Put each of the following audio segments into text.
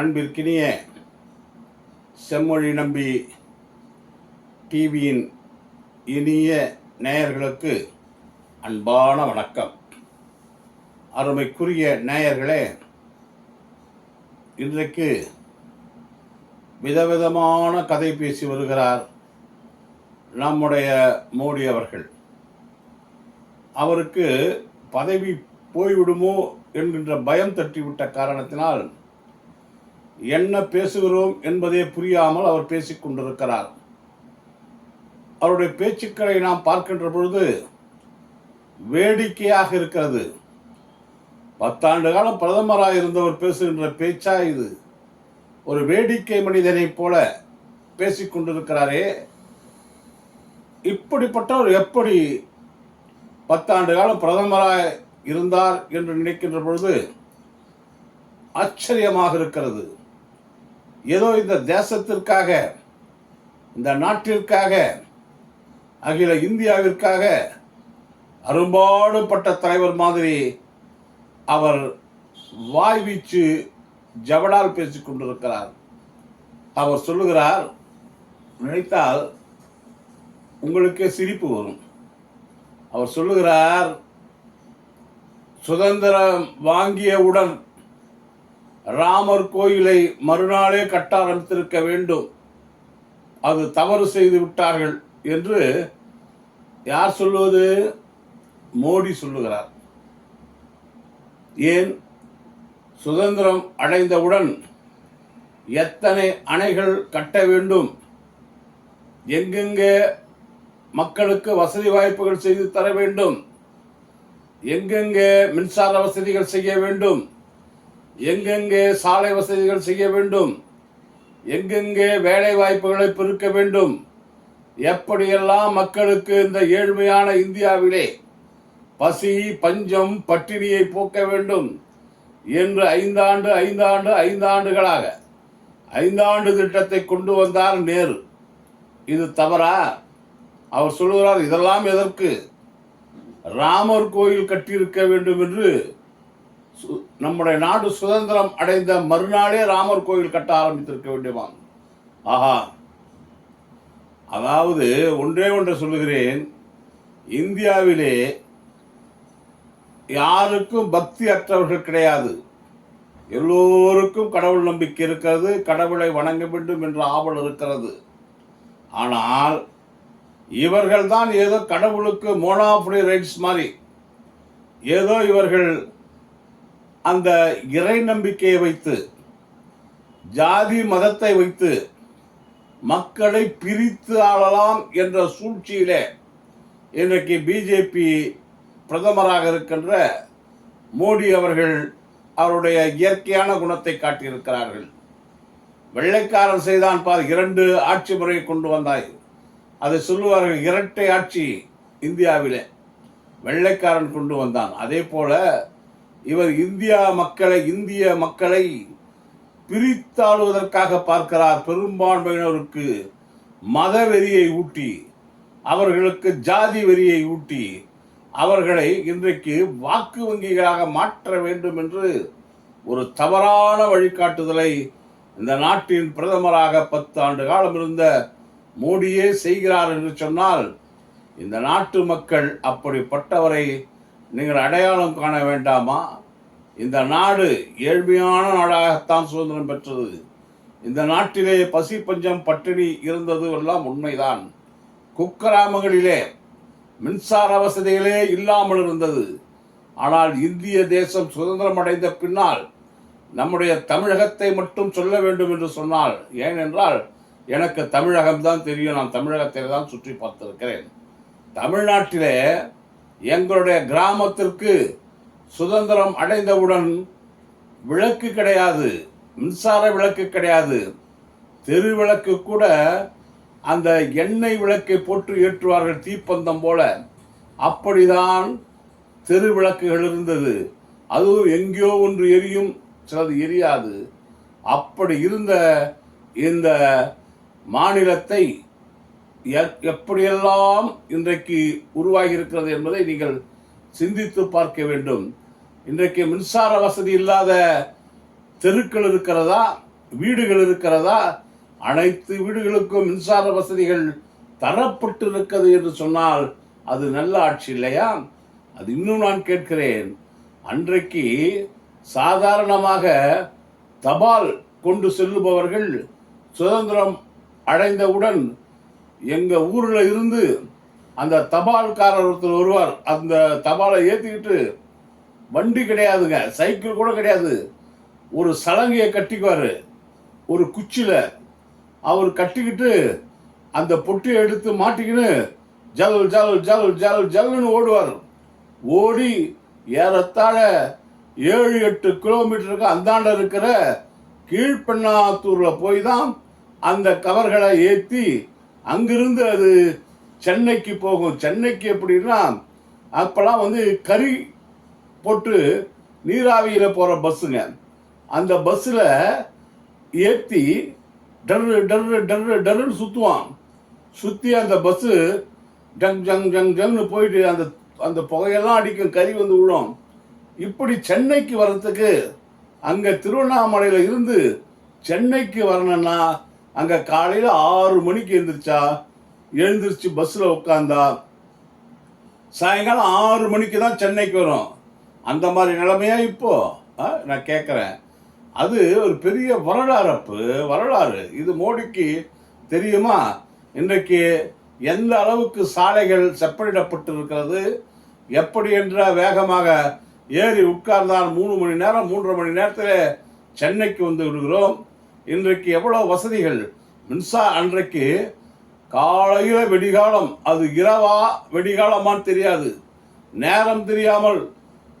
அன்பிற்கினிய செம்மொழி நம்பி டிவியின் இனிய நேயர்களுக்கு அன்பான வணக்கம். அருமைக்குரிய நேயர்களே இன்றைக்கு விதவிதமான கதை பேசி வருகிறார் நம்முடைய மோடி அவர்கள். அவருக்கு பதவி போய்விடுமோ என்கின்ற பயம் தட்டிவிட்ட காரணத்தினால் என்ன பேசுகிறோம் என்பதே புரியாமல் அவர் பேசிக் கொண்டிருக்கிறார். அவருடைய பேச்சுக்களை நாம் பார்க்கின்ற பொழுது வேடிக்கையாக இருக்கிறது. பத்தாண்டு காலம் பிரதமராக இருந்தவர் பேசுகின்ற பேச்சா இது. ஒரு வேடிக்கை மனிதனைப் போல பேசிக் கொண்டிருக்கிறாரே. இப்படிப்பட்டவர் எப்படி பத்தாண்டு காலம் பிரதமராக இருந்தார் என்று நினைக்கின்ற பொழுது ஆச்சரியமாக இருக்கிறது. ஏதோ இந்த தேசத்திற்காக இந்த நாட்டிற்காக அகில இந்தியாவிற்காக அரும்பாடுபட்ட தலைவர் மாதிரி அவர் வாய் வீச்சு ஜவடால் பேசிக் கொண்டிருக்கிறார். அவர் சொல்லுகிறார் நினைத்தால் உங்களுக்கே சிரிப்பு வரும். அவர் சொல்லுகிறார் சுதந்திரம் வாங்கியவுடன் ராமர் கோயிலை மறுநாளே கட்ட ஆரம்பித்திருக்க வேண்டும். அது தவறு செய்து விட்டார்கள் என்று யார் சொல்லுவது மோடி சொல்லுகிறார். ஏன்? சுதந்திரம் அடைந்தவுடன் எத்தனை அணைகள் கட்ட வேண்டும்? எங்கெங்கே மக்களுக்கு வசதி வாய்ப்புகள் செய்து தர வேண்டும்? எங்கெங்கே மின்சார வசதிகள் செய்ய வேண்டும்? எங்கெங்கே சாலை வசதிகள் செய்ய வேண்டும்? எங்கெங்கே வேலை வாய்ப்புகளை பெருக்க வேண்டும்? எப்படியெல்லாம் மக்களுக்கு இந்த ஏழ்மையான இந்தியாவிலே பசி பஞ்சம் பட்டினியை போக்க வேண்டும் என்று ஐந்தாண்டு ஐந்தாண்டு ஐந்தாண்டுகளாக ஐந்தாண்டு திட்டத்தை கொண்டு வந்தார் நேரு. இது தவறா? அவர் சொல்லுகிறார் இதெல்லாம் எதற்கு? ராமர் கோயில் கட்டியிருக்க வேண்டும் என்று நம்முடைய நாடு சுதந்திரம் அடைந்த மறுநாளே ராமர் கோயில் கட்ட ஆரம்பித்திருக்க வேண்டுமாம் ஆஹா. அதாவது ஒன்றே ஒன்றை சொல்லுகிறேன். இந்தியாவிலே யாருக்கும் பக்தி அற்றவர்கள் கிடையாது. எல்லோருக்கும் கடவுள் நம்பிக்கை இருக்கிறது கடவுளை வணங்க வேண்டும் என்ற ஆவல் இருக்கிறது. ஆனால் இவர்கள் தான் ஏதோ கடவுளுக்கு மோனாஃபுடி ரைட்ஸ் மாதிரி. ஏதோ இவர்கள் அந்த இறை நம்பிக்கையை வைத்து ஜாதி மதத்தை வைத்து மக்களை பிரித்து ஆளலாம் என்ற சூழ்ச்சியிலே இன்றைக்கு பிஜேபி பிரதமராக இருக்கின்ற மோடி அவர்கள் அவருடைய இயற்கையான குணத்தை காட்டியிருக்கிறார்கள். வெள்ளைக்காரன் செய்தான் பார் இரண்டு ஆட்சி முறையை கொண்டு வந்தாய். அதை சொல்லுவார்கள் இரட்டை ஆட்சி இந்தியாவிலே. வெள்ளைக்காரன் கொண்டு வந்தான். அதே போல இவர் இந்தியா மக்களை இந்திய மக்களை பிரித்தாளுவதற்காக பார்க்கிறார் பெரும்பான்மையினருக்கு. மத வெறியை ஊட்டி அவர்களுக்கு ஜாதி வெறியை ஊட்டி அவர்களை இன்றைக்கு வாக்கு வங்கிகளாக மாற்ற வேண்டும் என்று ஒரு தவறான வழிகாட்டுதலை இந்த நாட்டின் பிரதமராக பத்து ஆண்டு காலம் இருந்த மோடியே செய்கிறார் என்று சொன்னால் இந்த நாட்டு மக்கள் அப்படிப்பட்டவரை நீங்கள் அடையாளம் காண வேண்டாமா? இந்த நாடு ஏழ்மையான நாடாகத்தான் சுதந்திரம் பெற்றது. இந்த நாட்டிலே பசி பஞ்சம் பட்டினி இருந்தது எல்லாம் உண்மைதான். குக்கிராமங்களிலே மின்சார வசதிகளே இல்லாமல் இருந்தது. ஆனால் இந்திய தேசம் சுதந்திரம் அடைந்த பின்னால் நம்முடைய தமிழகத்தை மட்டும் சொல்ல வேண்டும் என்று சொன்னால் ஏனென்றால் எனக்கு தமிழகம் தான் தெரியும். நான் தமிழகத்தை தான் சுற்றி பார்த்திருக்கிறேன். தமிழ்நாட்டிலே எங்களுடைய கிராமத்திற்கு சுதந்திரம் அடைந்தவுடன் விளக்கு கிடையாது மின்சார விளக்கு கிடையாது. தெரு விளக்கு கூட அந்த எண்ணெய் விளக்கை போட்டு ஏற்றுவார்கள் தீப்பந்தம் போல. அப்படிதான் தெரு விளக்குகள் இருந்தது. அதுவும் எங்கேயோ ஒன்று எரியும் சிலது எரியாது. அப்படி இருந்த இந்த மாநிலத்தை எப்படியெல்லாம் இன்றைக்கு உருவாகி இருக்கிறது என்பதை நீங்கள் சிந்தித்து பார்க்க வேண்டும். இன்றைக்கு மின்சார வசதி இல்லாத தெருக்கள் இருக்கிறதா வீடுகள் இருக்கிறதா? அனைத்து வீடுகளுக்கும் மின்சார வசதிகள் தரப்பட்டு இருக்கிறது என்று சொன்னால் அது நல்ல ஆட்சி இல்லையா? அது இன்னும் நான் கேட்கிறேன். அன்றைக்கு சாதாரணமாக தபால் கொண்டு செல்லுபவர்கள் சுதந்திரம் அடைந்தவுடன் எங்கள் ஊரில் இருந்து அந்த தபால்காரர் ஒருத்தர் வருவார். அந்த தபாலை ஏற்றிக்கிட்டு வண்டி கிடையாதுங்க சைக்கிள் கூட கிடையாது. ஒரு சலங்கையை கட்டிக்குவார். ஒரு குச்சியில் அவர் கட்டிக்கிட்டு அந்த பொட்டியை எடுத்து மாட்டிக்கின்னு ஜல் ஜல் ஜல் ஜல் ஜல்னு ஓடுவார். ஓடி ஏறத்தாழ ஏழு எட்டு கிலோமீட்டருக்கு அந்தாண்ட இருக்கிற கீழ்பெண்ணாத்தூரில் போய் தான் அந்த கவர்களை ஏற்றி அங்கிருந்து அது சென்னைக்கு போகும். சென்னைக்கு எப்படின்னா அப்போல்லாம் வந்து கறி போட்டு நீராவியில் போகிற பஸ்ஸுங்க. அந்த பஸ்ஸில் ஏற்றி டர்ரு டர்ரு டர்ரு டர்ருன்னு சுற்றுவான் சுற்றி அந்த பஸ்ஸு ஜங் ஜங் ஜங் ஜங்னு போயிட்டு அந்த அந்த புகையெல்லாம் அடிக்கும் கறி வந்து விழும். இப்படி சென்னைக்கு வர்றதுக்கு அங்கே திருவண்ணாமலையில் இருந்து சென்னைக்கு வரணும்னா அங்கே காலையில் ஆறு மணிக்கு எழுந்திரிச்சா எழுந்திரிச்சு பஸ்ஸில் உட்காந்தா சாயங்காலம் ஆறு மணிக்கு தான் சென்னைக்கு வரும். அந்த மாதிரி நிலைமையா இப்போ? ஆ, நான் கேட்குறேன் அது ஒரு பெரிய வரலாறப்பு வரலாறு. இது மோடிக்கு தெரியுமா? இன்றைக்கு எந்த அளவுக்கு சாலைகள் செப்பனிடப்பட்டிருக்கிறது? எப்படி என்ற வேகமாக ஏறி உட்கார்ந்தால் மூணு மணி நேரம் மூன்றரை மணி நேரத்தில் சென்னைக்கு வந்து விடுகிறோம். இன்றைக்கு எவ்வளோ வசதிகள்? மின்சா அன்றைக்கு காலையில் வெடிகாலம் அது இரவா வெடிகாலமான்னு தெரியாது. நேரம் தெரியாமல்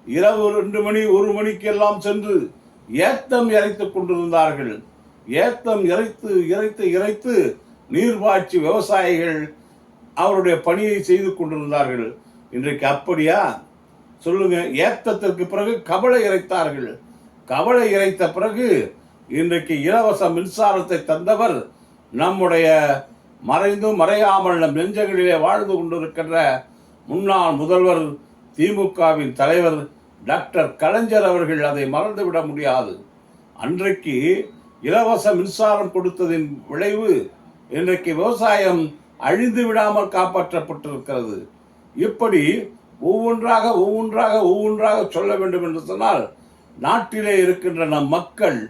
இரவு ரெண்டு மணி ஒரு மணிக்கு எல்லாம் சென்று ஏத்தம் இறைத்து கொண்டிருந்தார்கள். ஏத்தம் இறைத்து இறைத்து இறைத்து நீர்பாய்ச்சி விவசாயிகள் அவருடைய பணியை செய்து கொண்டிருந்தார்கள். இன்றைக்கு அப்படியா? சொல்லுங்க. ஏத்தத்திற்கு பிறகு கவலை இறைத்தார்கள். கவலை இறைத்த பிறகு இன்றைக்கு இலவச மின்சாரத்தை தந்தவர் நம்முடைய மறைந்தும் மறையாமல் நம் நெஞ்சங்களிலே வாழ்ந்து கொண்டிருக்கின்ற முன்னாள் முதல்வர் திமுகவின் தலைவர் டாக்டர் கலைஞர் அவர்கள் அதை மறந்துவிட முடியாது. அன்றைக்கு இலவச மின்சாரம் கொடுத்ததின் விளைவு இன்றைக்கு விவசாயம் அழிந்து விடாமல் காப்பாற்றப்பட்டிருக்கிறது. இப்படி ஒவ்வொன்றாக ஒவ்வொன்றாக ஒவ்வொன்றாக சொல்ல வேண்டும் என்று சொன்னால் நாட்டிலே இருக்கின்ற நம் மக்கள்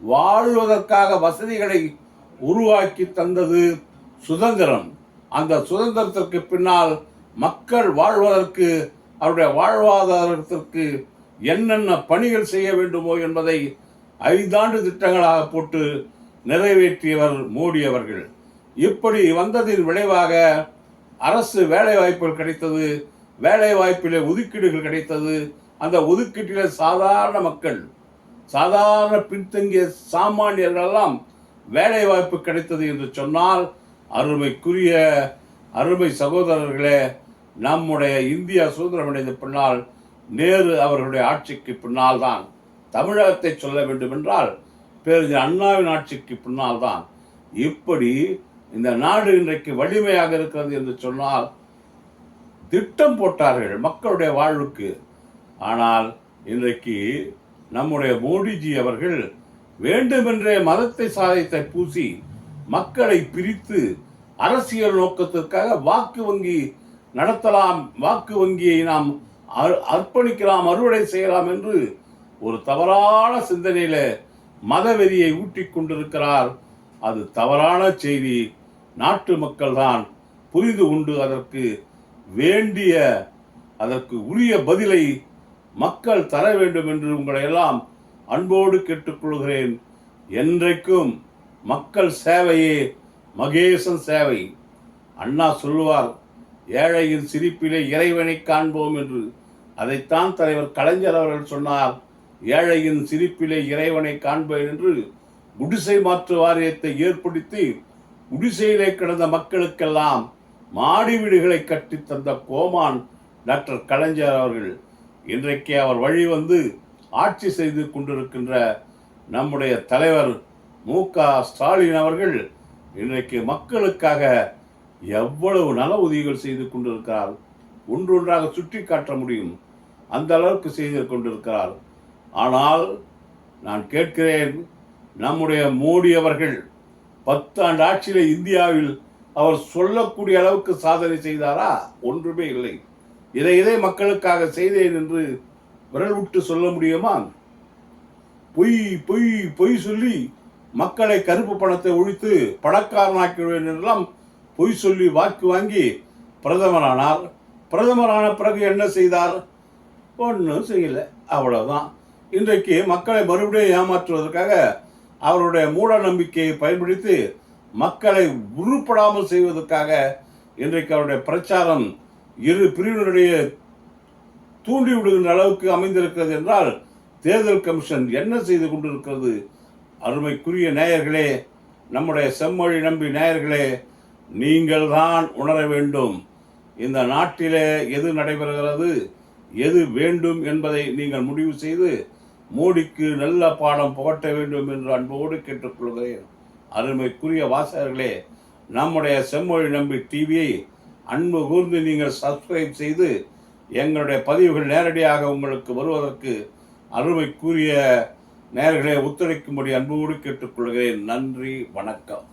வாழ்வதற்காக வசதிகளை உருவாக்கி தந்தது சுதந்திரம். அந்த சுதந்திரத்திற்கு பின்னால் மக்கள் வாழ்வதற்கு அவருடைய வாழ்வாதாரத்திற்கு என்னென்ன பணிகள் செய்ய வேண்டுமோ என்பதை ஐந்தாண்டு திட்டங்களாக போட்டு நிறைவேற்றியவர் மோடி அவர்கள். இப்படி வந்ததின் விளைவாக அரசு வேலை வாய்ப்புகள் கிடைத்தது வேலை வாய்ப்பிலே ஒதுக்கீடுகள் கிடைத்தது. அந்த ஒதுக்கீட்டிலே சாதாரண மக்கள் சாதாரண பின்தங்கிய சாமானியர்களெல்லாம் வேலை வாய்ப்பு கிடைத்தது என்று சொன்னால் அருமைக்குரிய அருமை சகோதரர்களே நம்முடைய இந்தியா சுதந்திரம் அடைந்த பின்னால் நேரு அவர்களுடைய ஆட்சிக்கு பின்னால் தான் தமிழகத்தை சொல்ல வேண்டும் என்றால் பேரறிஞர் அண்ணாவின் ஆட்சிக்கு பின்னால் தான் இப்படி இந்த நாடு இன்றைக்கு வலிமையாக இருக்கிறது என்று சொன்னால் திட்டம் போட்டார்கள் மக்களுடைய வாழ்வுக்கு. ஆனால் இன்றைக்கு நம்முடைய மோடிஜி அவர்கள் வேண்டுமென்றே மதத்தை சாதத்தை பூசி மக்களை பிரித்து அரசியல் நோக்கத்திற்காக வாக்கு வங்கி நடத்தலாம் வாக்கு வங்கியை நாம் அர்- அர்ப்பணிக்கலாம் அறுவடை செய்யலாம் என்று ஒரு தவறான சிந்தனையில மதவெறியை ஊட்டிக் கொண்டிருக்கிறார். அது தவறான செய்தி. நாட்டு மக்கள் தான் புரிந்து கொண்டு அதற்கு வேண்டிய அதற்கு உரிய பதிலை மக்கள் தர வேண்டும் என்று உங்களை எல்லாம் அன்போடு கேட்டுக்கொள்கிறேன். என்றைக்கும் மக்கள் சேவையே மகேசன் சேவை. அண்ணா சொல்லுவார் ஏழையின் சிரிப்பிலே இறைவனை காண்போம் என்று. அதைத்தான் தலைவர் கலைஞர் அவர்கள் சொன்னார் ஏழையின் சிரிப்பிலே இறைவனை காண்பேன் என்று. குடிசை மாற்று வாரியத்தை ஏற்படுத்தி குடிசையிலே கிடந்த மக்களுக்கெல்லாம் மாடி வீடுகளை கட்டித் தந்த கோமான் டாக்டர் கலைஞர் அவர்கள். இன்றைக்கு அவர் வழி வந்து ஆட்சி செய்து கொண்டிருக்கின்ற நம்முடைய தலைவர் மு க ஸ்டாலின் அவர்கள் இன்றைக்கு மக்களுக்காக எவ்வளவு நல உதவிகள் செய்து கொண்டிருக்கிறார் ஒன்றொன்றாக சுற்றி காட்ட முடியும் அந்த அளவுக்கு செய்து கொண்டிருக்கிறார். ஆனால் நான் கேட்கிறேன் நம்முடைய மோடி அவர்கள் பத்தாண்டு ஆட்சியில இந்தியாவில் அவர் சொல்லக்கூடிய அளவுக்கு சாதனை செய்தாரா? ஒன்றுமே இல்லை. இதை இதை மக்களுக்காக செய்தேன் என்று விரல் விட்டு சொல்ல முடியுமா? பொய் பொய் பொய் சொல்லி மக்களை கருப்பு பணத்தை ஒழித்து பணக்காரனாக்கிடுவேன் என்றெல்லாம் பொய் சொல்லி வாக்கு வாங்கி பிரதமரானார். பிரதமரான பிறகு என்ன செய்தார்? ஒன்றும் செய்யலை. அவ்வளவுதான். இன்றைக்கு மக்களை மறுபடியும் ஏமாற்றுவதற்காக அவருடைய மூட நம்பிக்கையை பயன்படுத்தி மக்களை உருப்படாமல் செய்வதற்காக இன்றைக்கு அவருடைய பிரச்சாரம் இரு பிரிவினருடைய தூண்டி விடுகின்ற அளவுக்கு அமைந்திருக்கிறது என்றால் தேர்தல் கமிஷன் என்ன செய்து கொண்டிருக்கிறது? அருமைக்குரிய நேயர்களே நம்முடைய செம்மொழி நம்பி நேயர்களே நீங்கள் தான் உணர வேண்டும். இந்த நாட்டிலே எது நடைபெறுகிறது? எது வேண்டும் என்பதை நீங்கள் முடிவு செய்து மோடிக்கு நல்ல பாடம் புகட்ட வேண்டும் என்று அன்போடு கேட்டுக்கொள்கிறேன். அருமைக்குரிய வாசகர்களே நம்முடைய செம்மொழி நம்பி டிவியை அன்பு கூர்ந்து நீங்கள் சப்ஸ்கிரைப் செய்து எங்களுடைய பதிவுகள் நேரடியாக உங்களுக்கு வருவதற்கு அருமைக்குரிய நேர்களை ஒத்துழைக்கும்படி அன்போடு கேட்டுக்கொள்கிறேன். நன்றி வணக்கம்.